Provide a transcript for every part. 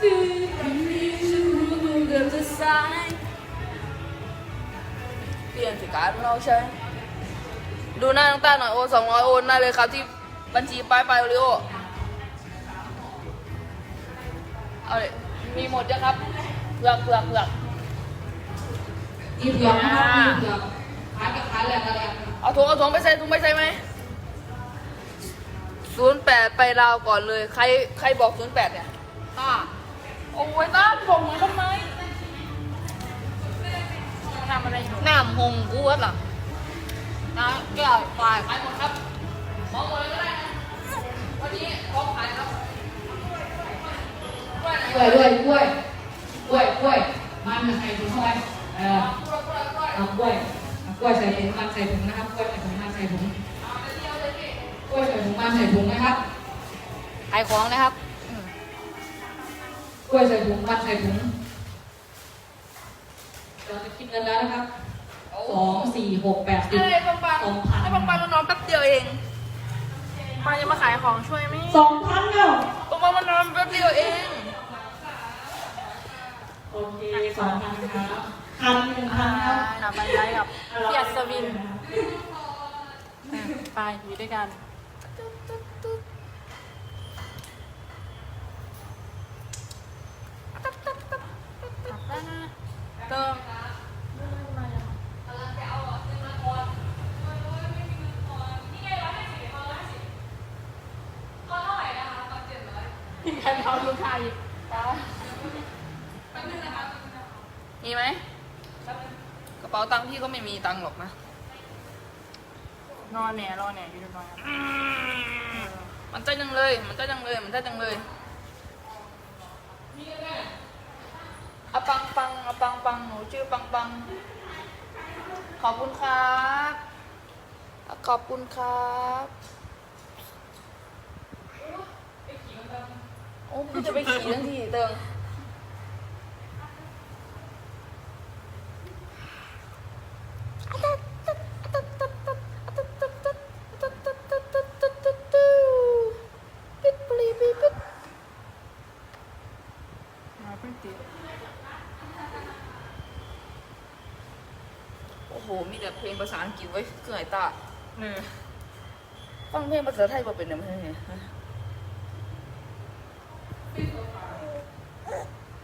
เกือบจะสายเปลี่ยนสิการเราใช้ ดูหน้าน้องต้าหน่อยโอสองร้อยโอนได้เลยครับที่บัญชีป้ายไปโอริโอเอาเลยมีหมดจ้ะครับเผือกเผือกเผือกอีเผือกนะครับอีเผือกขายกับขายแหลกอะไรเอาถุงเอาถุงไปใส่ถุงไปใส่ไหมศูนย์แปดไปลาวก่อนเลย ใครใครบอกศูนย์แปดเนี่ยต้า โอ้ยต้าบอกหนูทำไมทำอะไรอยู่หน้าหงกูวะเหรอนะแก้วฝ่ายขายหมดครับมองหมดเลยก็ได้นะวันนี้พร้อมขายครับกล้วยไหนกล้วยด้วยกล้วยกล้วยกล้วยมันใส่ถุงเข้าไปเออกล้วยกล้วยกล้วยเอากล้วยเอากล้วยใส่ถุงมันใส่ถุงนะครับกล้วยใส่ถุงมันใส่ถุงเอาไปเที่ยวเลยพี่กล้วยใส่ถุงมันใส่ถุงนะครับขายของนะครับ กล้วยใส่ถุงมันใส่ถุงเราจะคิดเงินแล้วนะครับสองสี่หกแปดสิบไอ้ปังปังสองพันไอ้ปังปังมันนอนแป๊บเดียวเองปังจะมาขายของช่วยไหมสองพันแล้วปังปังมันนอนแป๊บเดียวเอง โอเคสองพันครับพันหนึ่งพันครับหนาไปไลฟ์กับพี่อัศวินอะไปอยู่ด้วยกัน เติม มีการเอาลูกค้าอีก มีไหมกระเป๋าตังค์พี่ก็ ไม่มีตังค์หรอกนะ นอนแหน่รอแหน่อยู่ด้วยกันมันใจจังเลย มันใจจังเลย มันใจจังเลยอะปังปังอะปังปังหนูชื่อปังปัง ขอบคุณครับอะขอบคุณครับโอ้พี่จะไปขี่ทั้งทีเติงปิดปลีปิดปิด มาเพิ่งติด โอ้โห มีแต่เพล งภาษาอังกฤษไว้เกลื่อยตาเออฟังเพลงภาษาไทยมาเป็นยังไงเนี่ยฮะ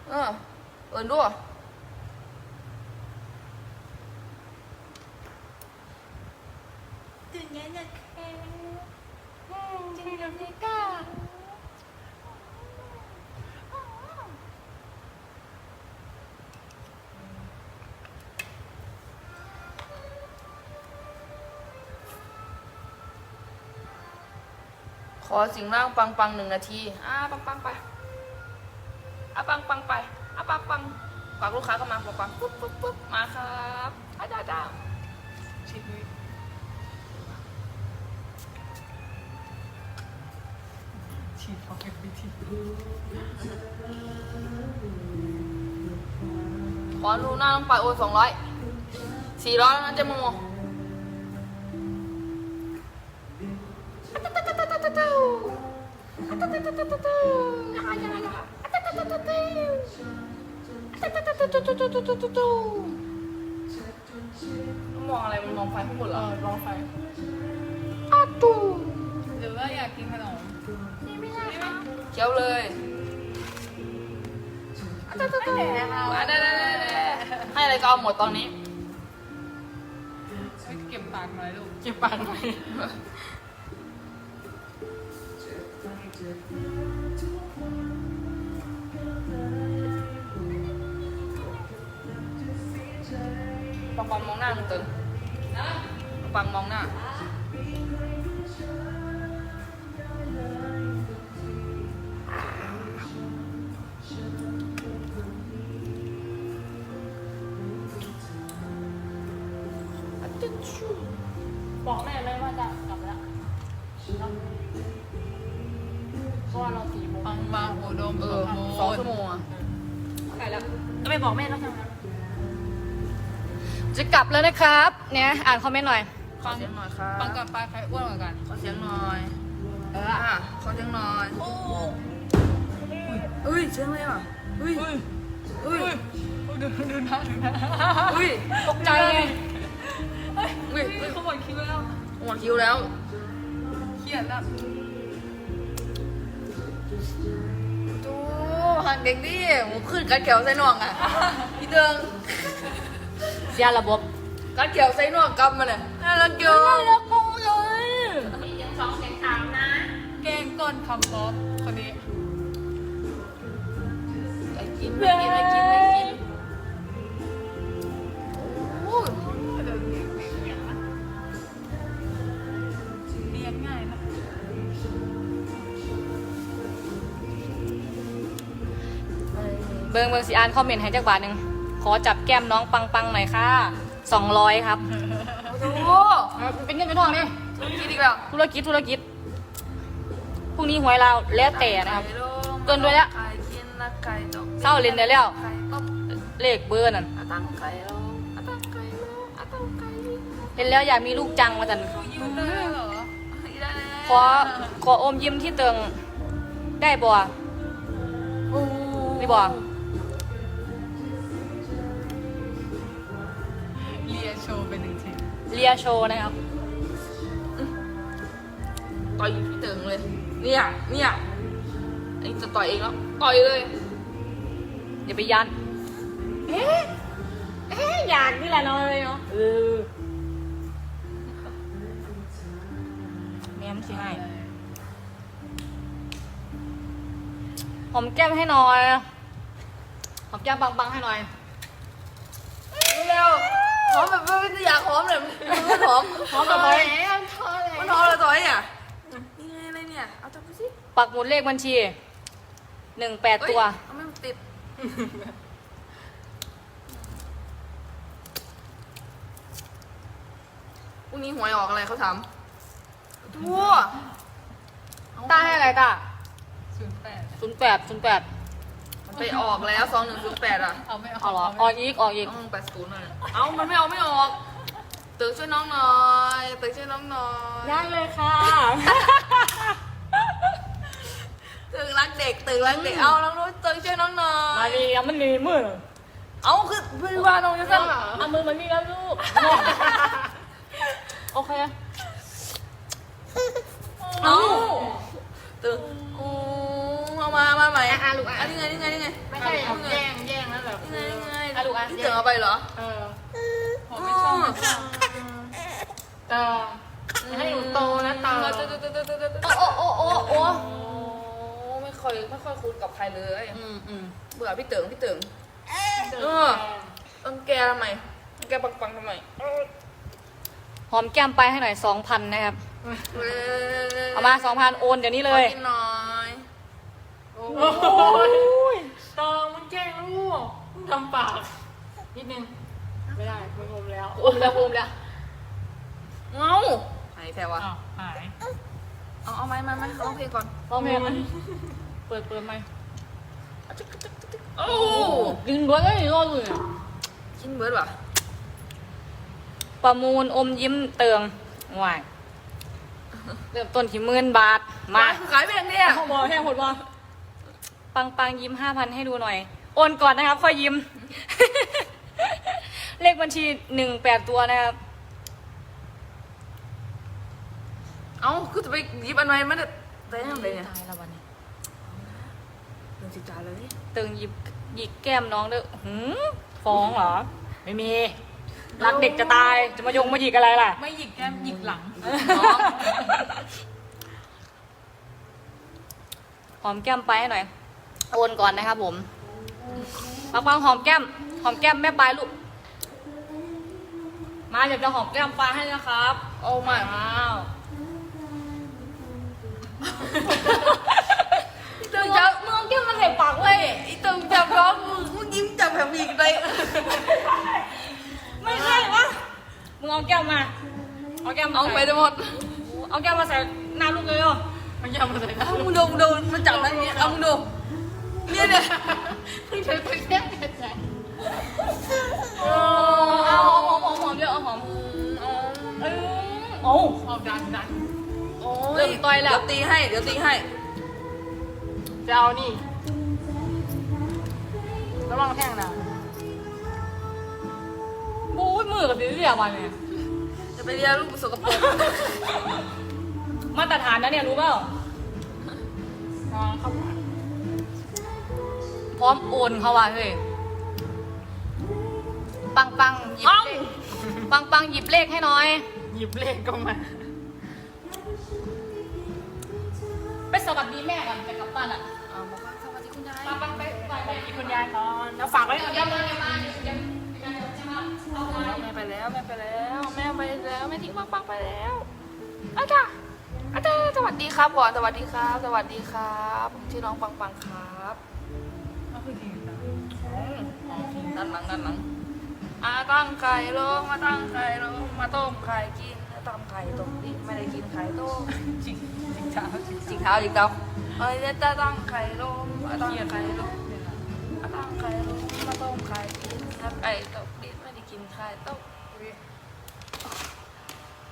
เออเอินด้วยตื่นยังยังแค่จริงๆไม่กล้า อสิ่งร่างปังปังหนึ่งนาที อ่าปังปังไป อะปังปังไป อะปังปังฝากลูกค้าเข้ามาปังปังปุ๊บปุ๊บปุ๊บมาครับอะจ้าจ้าชิดวิฉีดพอแค่วิธีขอดูหน้าน้องปลายโอนสองร้อยสี่ร้อยนะเจ๊โม มองอะไรมันมองไฟข้างบนเอเหรออลองไฟอาตูหรือว่าอยากกินขนมเคี้ยวเลยอะได้ได้ได้ได้ให้อะไรก็เอาหมดตอนนี้เก็บปากหน่อยลูก เก็บปากหน่อย ปังปังมองหน้ามึงตึงปังปังมองหน้าบอกแม่ไหมว่าจะกลับแล้วเพราะว่าเราสี่โมงปังปังโอดมเออสองชั่วโมงอะไปแล้วจะไปบอกแม่แล้วใช่ไหม จะกลับแล้วนะครับ เนี่ยอ่านคอมเมนต์หน่อย ขอเสียงหน่อยครับปังกับปลาใครอ้วนกว่ากัน ขอเสียงหน่อย เอออะขอเสียงหน่อยโอ้เอ้ยเสียงอะไรอะเฮ้ยเฮ้ยดูดูหน้าดูหน้าเฮ้ยตกใจไงเฮ้ยเฮ้ยเขาหมดคิวแล้วหมดคิวแล้วเขียนอะดูหักเด็กดิหมูขึ้นกัดเขียวใส่น่องอะพี่เติง เสียระบบกัดเขียวใส่น่องกำมันอะน่ารักเกินแล้วกงเลยแกงก้นคำบ๊อบคนนี้ไปกินไปกินไปกินไปกินโอ้ยเลี้ยงง่ายนะเบิงเบิงสีอ่านคอมเมนต์ให้จักบาทหนึ่ง ขอจับแก้มน้องปังปังหน่อยค่ะสองร้อยครับโอ้โหเอาเป็นเงินเป็นทองเนี่ยกินอีกแล้วธุรกิจธุรกิจพรุ่งนี้หวยเราแล้วแต่นะครับเกินด้วยแล้วไก่กินละไก่ตกเศร้าเล่นได้แล้วไก่ต้มเลขเบอร์นั่นอะตั้งไก่ลงอะตั้งไก่ลงอะตั้งไก่เห็นแล้วอยากมีลูกจังมาจันยืนได้เหรออีได้แล้วขอขออมยิ้มที่เติงได้บ่โอ้ได้บ่ โชว์เป็นหนึ่งทีเลียโชว์นะครับ ต่อยพี่เติงเลย เนี่ยเนี่ยอันนี้จะต่อยเองแล้วต่อยเลยอย่าไปยัน เอ๊ะเอ๊ะอยากนี่แหละน้อยเลยเนาะเออแม่มสิให้หอมแก้มให้หน่อยหอมแก้มบังๆให้หน่อย เร็ว หอมแบบไม่อยากหอมเลยมันหอมหอมแบบไหนมันหอมเลยต่อยอะนี่ไงอะไรเนี่ย เอาจับไปสิปักหมุดเลขบัญชีหนึ่งแปดเอ้ยตัวเอาไม่ติดพรุ่งนี้หวยออกอะไรเขาถามทั่วตาให้อะไรตาศูนย์แปดศูนย์แปดศูนย์แปดมัน ไปออกแล้วสองหนึ่งศูนย์แปดอะเอาไม่เอาเอาเหรอออกอีกออกอีก ต้องแปดศูนย์เลยเอ้ามันไม่ออกไม่ออกตื่นช่วยน้องหน่อยตื่นช่วยน้องหน่อยได้เลยค่ะตื่นรักเด็กตื่นรักเด็กเอาน้องนู้นตื่นช่วยน้องหน่อมาย ดีอะมันหนีมือเอาคือเพื่อนว่าน้องจะสั่งเอามือมันนี่แล้วลูก โอเค เอาตื่นโอ้เอา มามาใหม่อะลูกอะนี่ไงนี่ไงนี่ไงไม่ใช่เอาแย่งแย่งแล้วแบบนี่ไงนี่ไงอะลูกอะพี่เต๋อเอาไปเหรอเออผมไม่ชอบไม่ชอบเตอให้หนูโตนะเตอโอ้โอ้โอ้โอ้ไม่ค่อยไม่ค่อยคุ้นกับใครเลยอืมอืมเบื่อพี่เต๋อพี่เต๋อเออต้องแกทำไมต้องแกปังปังทำไมหอมแก้มไปให้หน่อยสองพันนะครับ เอามาสองพันโอนเดี๋ยวนี้เลยขอกินหน่อย โอ้ยเตอมันแกล้งลูกมึงทำปาก นิดนึง ไม่ได้มึงอมแล้วโอมแล้วโอมแล้วเงาหายแถวะอ้าวหายเอาเอาไหมไหมไหมร้องเพลงก่อนลองเพลงมันเปิดเปิดไหมโอ้ดึงด้วยก็ยังรอดอยู่เนี่ยกินเบิร์ดว่ะประมูลอมยิ้มเติงว่ายเริ่มต้นที่หมื่นบาท มาขายไปอย่างเนี้ยห้องบอแห้งหมดว่า ปังปังยิ้มห้าพันให้ดูหน่อย โอนก่อนนะครับ ค่อยยิ้ม เลขบัญชีหนึ่งแปดตัวนะครับ เอ้าคือจะไปหยิบอันไหนมันจะได้ยังไงเนี่ยตายแล้ววันนี้เรื่องจิตใจเลยเติงหยิบหยิกแก้มน้องเด้อหืมฟ้องเหรอ ไม่มี รักเด็กจะตาย จะมายงมาหยิกอะไรล่ะ ไม่หยิกแก้มหยิกหลังน้องหอมแก้มไปให้หน่อย โอนก่อนนะครับผมปังปังหอมแก้ม หอมแก้มแม่ปลายลูก มาอยากจะหอมแก้มปลายให้นะครับ โอ้ไม่ว้าว ตึงจับ มึงเอาแก้มมาใส่ปากเว้ย อีตึงจับร้องมึงยิ้มจับแบบอีกเลย ไม่ใช่วะมึงเอาแก้มมา เอาแก้มมา เอาไป ใส่ ได้หมด เอาแก้มมาใส่หน้าลูกเลยเหรอ มันยาวมาใส่หน้า เอามึงดูมึงดูมันจับนั่นเนี่ยเอามึงดูเนี่ยเนี่ย พี่เธอไปแก้มกันใจ เอาหอมหอมหอมเยอะเอาหอมเออ โอ้เอาดันดันโอ้เริ่มต่อยแล้ว เดี๋ยวตีให้ เดี๋ยวตีให้ จะเอานี่แห้งนะบู๊ยมือกับดิเรียวันเนี่ย จะไปเรียนลูกสกปรกมาตรฐานนะเนี่ยรู้เปล่าน้องเข้ามาพร้อมโอนเขาว่ะเฮ้ย ปังปังหยิบเลข ปังปังหยิบเลขให้หน่อย หยิบเลขก็มา ไปสวัสดีแม่กันจะกลับบ้านอะเอาบอกว่าสวัสดีคุณยายปังปังไปไปไปที่คุณยายก่อนแล้วฝากไว้ก่อนเดี๋ยวมาเดี๋ยวมาเดี๋ยวเดี๋ยวเดี๋ยวจะมาเอาไว้แม่ไปแล้วแม่ไปแล้วแม่ไปแล้วแม่ทิ้งปังปังไปแล้วอาจารย์อาจารย์สวัสดีครับก่อนสวัสดีครับ สวัสดีครับผมชื่อน้องปังปังครับก็คือดีนะด้านหลังด้านหลัง อาตั้งไข่ลงมาตั้งไข่ลงมาต้มไข่กินแล้วตำไข่ต้มดิไม่ได้กินไข่ต้มจริงจริงจ้าจริงเท้าจริงเท้าเอ้ยจะตั้งไข่ลงมาตั้งไข่ลงมาตั้งไข่ลงมาต้มไข่กินถ้าไก่ต้มดิไม่ได้กินไข่ต้ม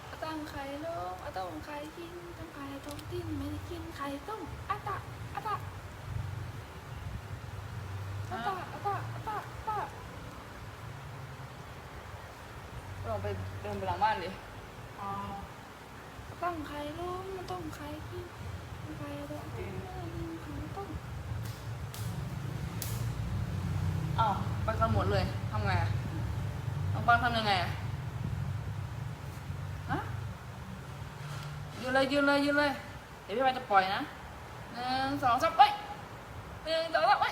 มาตั้งไข่ลงมาต้มไข่กินตั้งไข่ต้มดิไม่ได้กินไข่ต้มอะตะอะตะอะตะอะตะอะตะ อะตะลองไปเดินไปหลังบ้านดิอ๋อตั้งไข่ลงมาต้มไข่กินตั้งไข่ต้มกินไข่ต้มอ้าวไปกันหมดเลยทำไงอะน้องปังทำยังไงอะฮะยืนเลยยืนเลยยืนเลย เดี๋ยวพี่ไปจะปล่อยนะหนึ่งสองสามไปหนึ่งสองสามไป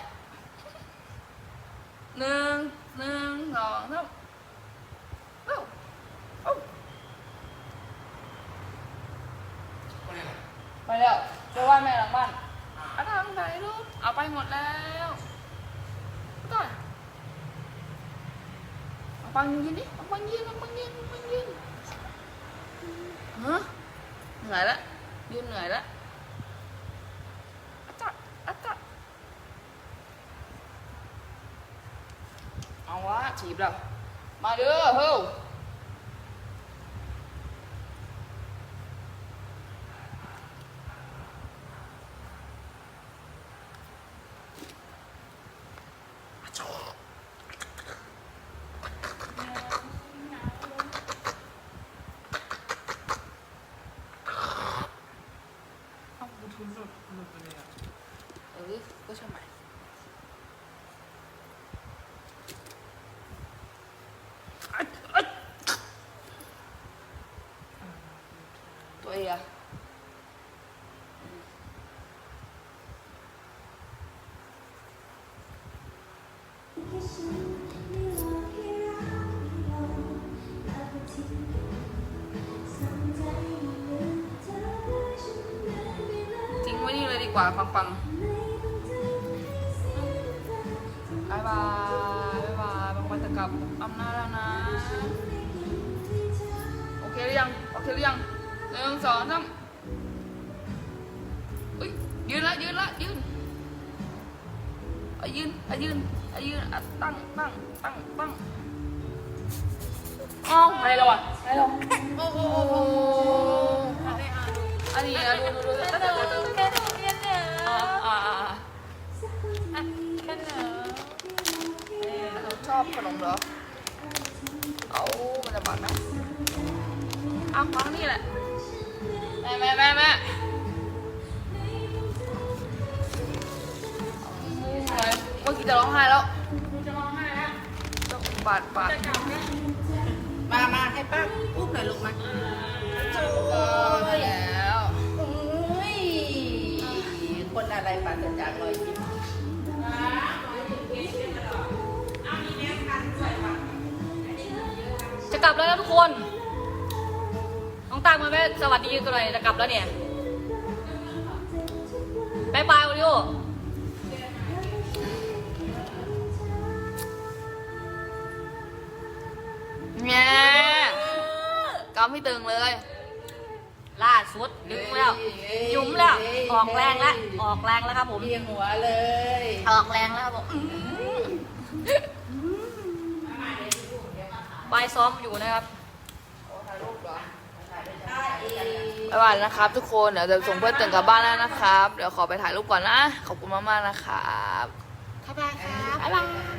หนึ่งหนึ่งสองสามเอ้าเอ้า ไป แล้วไปไหว้แม่หลังบ้านอาทำไหนลูก เอาไปหมดแล้วก่อนเอาปังยืนดิเอาปังยืนเอาปังยืนเอาปังยืนฮะเหนื่อยละยืนเหนื่อยละอาจารย์อาจารย์เอาวะถีบแล้วมาเด้อเฮ้ย เอาบลูทูธ หลุดห กว่า ปังปังบายบายบายบายปังปังจะกลับอำนาจแล้วนะ โอเคหรือยัง โอเคหรือยังหนึ่งสองสามอุ้ยยืนละยืนละยืนอายืนอายืนอายืนตั้งตั้งตั้งตั้งเอ้าอะไรแล้วอะอะไรแล้วโอ้โหอันนี้อะดู อบขนมเหรอ เอามันจะบาดไหมเอาฟังนี่แหละ แม่แม่แม่แม่เมื่อกี้จะร้องไห้แล้วจะร้องไห้แล้วต้องบาดบาดมามาให้ป้าอุ้มหน่อยลูกมาเออได้แล้วโอ้ยคนอะไรปาศจากรอย แม่สวัสดีตัวหน่อยจะกลับแล้วเนี่ยบายบายโอริโอแง่กำไม่ตึงเลย ล่าสุดดึงแล้ว ยุ้มแล้ว ออกแรงแล้ว ออกแรงแล้วครับผมเอียงหัวเลย ออกแรงแล้วครับผมบายซ้อมอยู่นะครับ บ๊ายบายนะครับ ทุกคน เดี๋ยวจะส่งเพื่อนตื่นกลับบ้านแล้วนะครับ เดี๋ยวขอไปถ่ายรูปก่อนนะ ขอบคุณมากๆนะครับ บ๊ายบายค่ะ